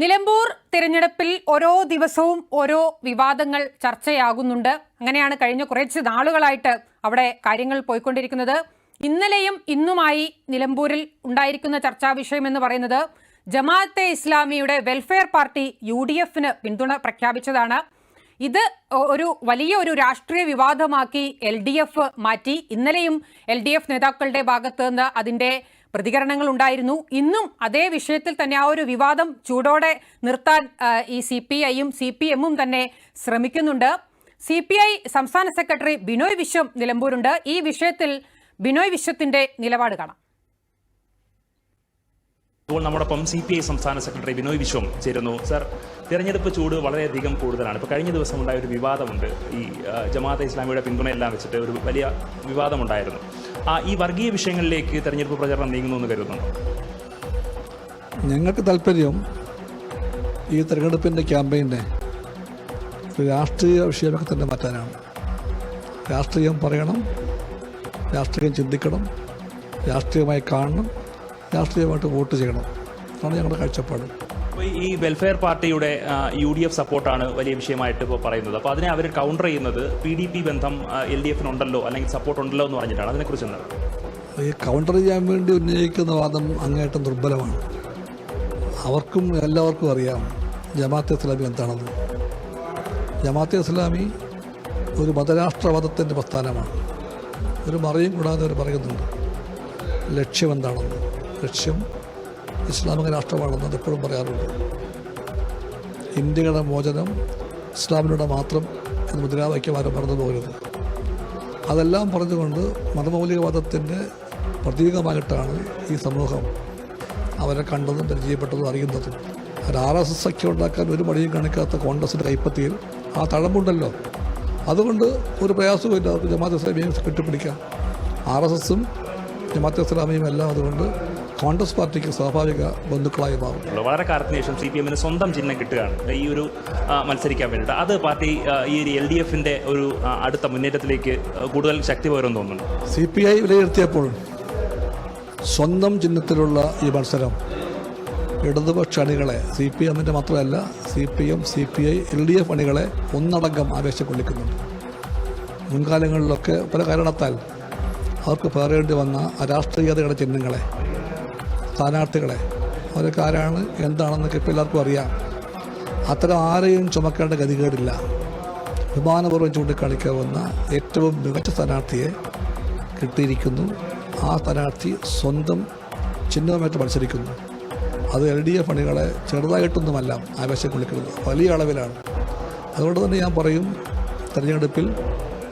നിലമ്പൂർ തിരഞ്ഞെടുപ്പിൽ ഓരോ ദിവസവും ഓരോ വിവാദങ്ങൾ ചർച്ചയാകുന്നുണ്ട്. അങ്ങനെയാണ് കഴിഞ്ഞ കുറച്ച് നാളുകളായിട്ട് അവിടെ കാര്യങ്ങൾ പോയിക്കൊണ്ടിരിക്കുന്നത്. ഇന്നലെയും ഇന്നുമായി നിലമ്പൂരിൽ ഉണ്ടായിരിക്കുന്ന ചർച്ചാ വിഷയം എന്ന് പറയുന്നത് ജമാഅത്തെ ഇസ്ലാമിയുടെ വെൽഫെയർ പാർട്ടി യു ഡി എഫിന് പിന്തുണ പ്രഖ്യാപിച്ചതാണ്. ഇത് ഒരു വലിയ ഒരു രാഷ്ട്രീയ വിവാദമാക്കി എൽ ഡി എഫ് മാറ്റി. ഇന്നലെയും എൽ ഡി എഫ് നേതാക്കളുടെ ഭാഗത്ത് നിന്ന് അതിന്റെ പ്രതികരണങ്ങൾ ഉണ്ടായിരുന്നു. ഇന്നും അതേ വിഷയത്തിൽ തന്നെ ആ ഒരു വിവാദം ചൂടോടെ നിർത്താൻ ഈ സി പി ഐയും സി പി എമ്മും തന്നെ ശ്രമിക്കുന്നുണ്ട്. സി പി ഐ സംസ്ഥാന സെക്രട്ടറി ബിനോയ് വിശ്വം നിലമ്പൂരുണ്ട്. ഈ വിഷയത്തിൽ ബിനോയ് വിശ്വത്തിന്റെ നിലപാട് കാണാം. ഇപ്പോൾ നമ്മോടൊപ്പം സി പി ഐ സംസ്ഥാന സെക്രട്ടറി ബിനോയ് വിശ്വം ചേരുന്നു. സർ തിരഞ്ഞെടുപ്പ് ചൂട് വളരെയധികം കൂടുതലാണ്. ഇപ്പോൾ കഴിഞ്ഞ ദിവസം ഉണ്ടായ ഒരു വിവാദമുണ്ട്. ഈ ജമാഅത്ത് ഇസ്ലാമിയുടെ പിന്തുണയെല്ലാം വെച്ചിട്ട് ഒരു വലിയ വിവാദമുണ്ടായിരുന്നു. ആ ഈ വർഗീയ വിഷയങ്ങളിലേക്ക് തിരഞ്ഞെടുപ്പ് പ്രചരണം നീങ്ങുന്നു എന്ന് കരുതുന്നു ഞങ്ങൾക്ക് താല്പര്യം ഈ തെരഞ്ഞെടുപ്പിന്റെ ക്യാമ്പയിനെ ഒരു രാഷ്ട്രീയ വിഷയമൊക്കെ തന്നെ മാറ്റാനാണ്. രാഷ്ട്രീയം പറയണം രാഷ്ട്രീയം ചിന്തിക്കണം രാഷ്ട്രീയമായി കാണണം രാഷ്ട്രീയമായിട്ട് വോട്ട് ചെയ്യണം. അതാണ് ഞങ്ങളുടെ കാഴ്ചപ്പാട്. ഈ വെൽഫെയർ പാർട്ടിയുടെ യു ഡി എഫ് സപ്പോർട്ടാണ് വലിയ വിഷയമായിട്ട് ഇപ്പോൾ പറയുന്നത്. അപ്പോൾ അതിനെ അവർ കൗണ്ടർ ചെയ്യുന്നത് പി ഡി പി ബന്ധം എൽ ഡി എഫിനുണ്ടല്ലോ അല്ലെങ്കിൽ സപ്പോർട്ട് ഉണ്ടല്ലോ എന്ന് പറഞ്ഞിട്ടാണ്. അതിനെക്കുറിച്ച് എന്താണ്? ഈ കൗണ്ടർ ചെയ്യാൻ വേണ്ടി ഉന്നയിക്കുന്ന വാദം അങ്ങേയറ്റം ദുർബലമാണ്. അവർക്കും എല്ലാവർക്കും അറിയാം ജമാഅത്തെ ഇസ്ലാമി എന്താണെന്ന്. ജമാഅത്തെ ഇസ്ലാമി ഒരു മതരാഷ്ട്രവാദത്തിന്റെ പ്രസ്ഥാനമാണ്. ഒരു മറിയും കൂടാതെ അവർ പറയുന്നുണ്ട് ലക്ഷ്യം എന്താണെന്ന്. ലക്ഷ്യം ഇസ്ലാമിക രാഷ്ട്രമാണെന്ന് അത് എപ്പോഴും പറയാറുണ്ട്. ഇന്ത്യയുടെ മോചനം ഇസ്ലാമിലൂടെ മാത്രം എന്ന് മുദ്രാവാക്യം ആരും മറന്നു പോകരുത്. അതെല്ലാം പറഞ്ഞുകൊണ്ട് മതമൗലികവാദത്തിന്റെ പ്രതീകമായിട്ടാണ് ഈ സമൂഹം അവരെ കണ്ടതും പരിചയപ്പെട്ടതും അറിയുന്നതും. ഒരു ആർ എസ് എസ് ഒക്കെ ഉണ്ടാക്കാൻ ഒരു മടിയും കാണിക്കാത്ത കോൺഗ്രസിന്റെ കൈപ്പത്തിയിൽ ആ തഴമ്പുണ്ടല്ലോ. അതുകൊണ്ട് ഒരു പ്രയാസവും ഇല്ല. ജമാഅത്ത് ഇസ്ലാമിയും കെട്ടിപ്പിടിക്കാം. ആർ എസ് എസും ജമാഅത്ത് ഇസ്ലാമിയും എല്ലാം അതുകൊണ്ട് കോൺഗ്രസ് പാർട്ടിക്ക് സ്വാഭാവിക ബന്ധുക്കളായി മാറും. വളരെ കാലത്തിന് ശേഷം സി പി എമ്മിന് സ്വന്തം ചിഹ്നം കിട്ടുകയാണ്. ഈ ഒരു മത്സരിക്കാൻ വേണ്ടിയിട്ട്. അത് പാർട്ടി ഈ ഒരു എൽ ഡി എഫിന്റെ ഒരു അടുത്ത മുന്നേറ്റത്തിലേക്ക് കൂടുതൽ ശക്തി പകരുമെന്ന് തോന്നുന്നു. സി പി ഐ വിലയിരുത്തിയപ്പോൾ സ്വന്തം ചിഹ്നത്തിലുള്ള ഈ മത്സരം ഇടതുപക്ഷ അണികളെ സി പി എമ്മിന്റെ മാത്രമല്ല C P M C P I L D F അണികളെ ഒന്നടങ്കം ആവേശം കൊള്ളിക്കുന്നുണ്ട് മുൻകാലങ്ങളിലൊക്കെ പല കാരണത്താൽ അവർക്ക് പേറേണ്ടി വന്ന അരാഷ്ട്രീയതയുടെ ചിഹ്നങ്ങളെ സ്ഥാനാർത്ഥികളെ. അവരൊക്കെ ആരാണ് എന്താണെന്നൊക്കെ ഇപ്പോൾ എല്ലാവർക്കും അറിയാം. അത്തരം ആരെയും ചുമക്കേണ്ട ഗതികേടില്ല. വിമാനപൂർവം ചൂണ്ടിക്കാണിക്കാവുന്ന ഏറ്റവും മികച്ച സ്ഥാനാർത്ഥിയെ കിട്ടിയിരിക്കുന്നു. ആ സ്ഥാനാർത്ഥി സ്വന്തം ചിഹ്നവുമായിട്ട് മത്സരിക്കുന്നു. അത് എൽ ഡി എഫ് അണികളെ ചെറുതായിട്ടൊന്നുമല്ല ആവേശം കൊള്ളിക്കുന്നത്. വലിയ അളവിലാണ്. അതുകൊണ്ട് തന്നെ ഞാൻ പറയും തെരഞ്ഞെടുപ്പിൽ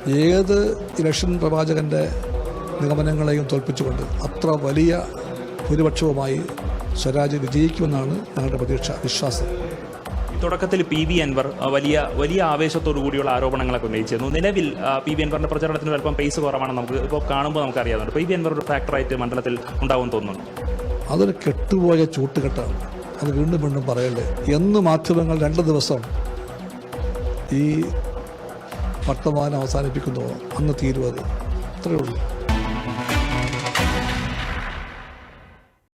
ഏത് ഇലക്ഷൻ പ്രവാചകന്റെ നിഗമനങ്ങളെയും തോൽപ്പിച്ചുകൊണ്ട് അത്ര വലിയ ഭൂരിപക്ഷവുമായി സ്വരാജ് വിജയിക്കുമെന്നാണ് ഞങ്ങളുടെ പ്രതീക്ഷ വിശ്വാസം. തുടക്കത്തിൽ പി വി അൻവർ വലിയ വലിയ ആവേശത്തോടു കൂടിയുള്ള ആരോപണങ്ങളൊക്കെ ഉന്നയിച്ചിരുന്നു. നിലവിൽ പി വി അൻവറിന്റെ പ്രചരണത്തിന് അല്പം പേസ് കുറവാണ് നമുക്ക് ഇപ്പോൾ കാണുമ്പോൾ നമുക്ക് അറിയാവുന്നുണ്ട്. പി വി അൻവർ ഒരു ഫാക്ടറായിട്ട് മണ്ഡലത്തിൽ ഉണ്ടാവും തോന്നുന്നു അതൊരു കെട്ടുപോയ ചൂട്ടുകെട്ടാണ്. അത് വീണ്ടും വീണ്ടും പറയല്ലേ? എന്ന് മാധ്യമങ്ങൾ രണ്ട് ദിവസം ഈ വർത്തമാനം അവസാനിപ്പിക്കുന്നു അന്ന് തീരുവത്. അത്രയേ ഉള്ളൂ.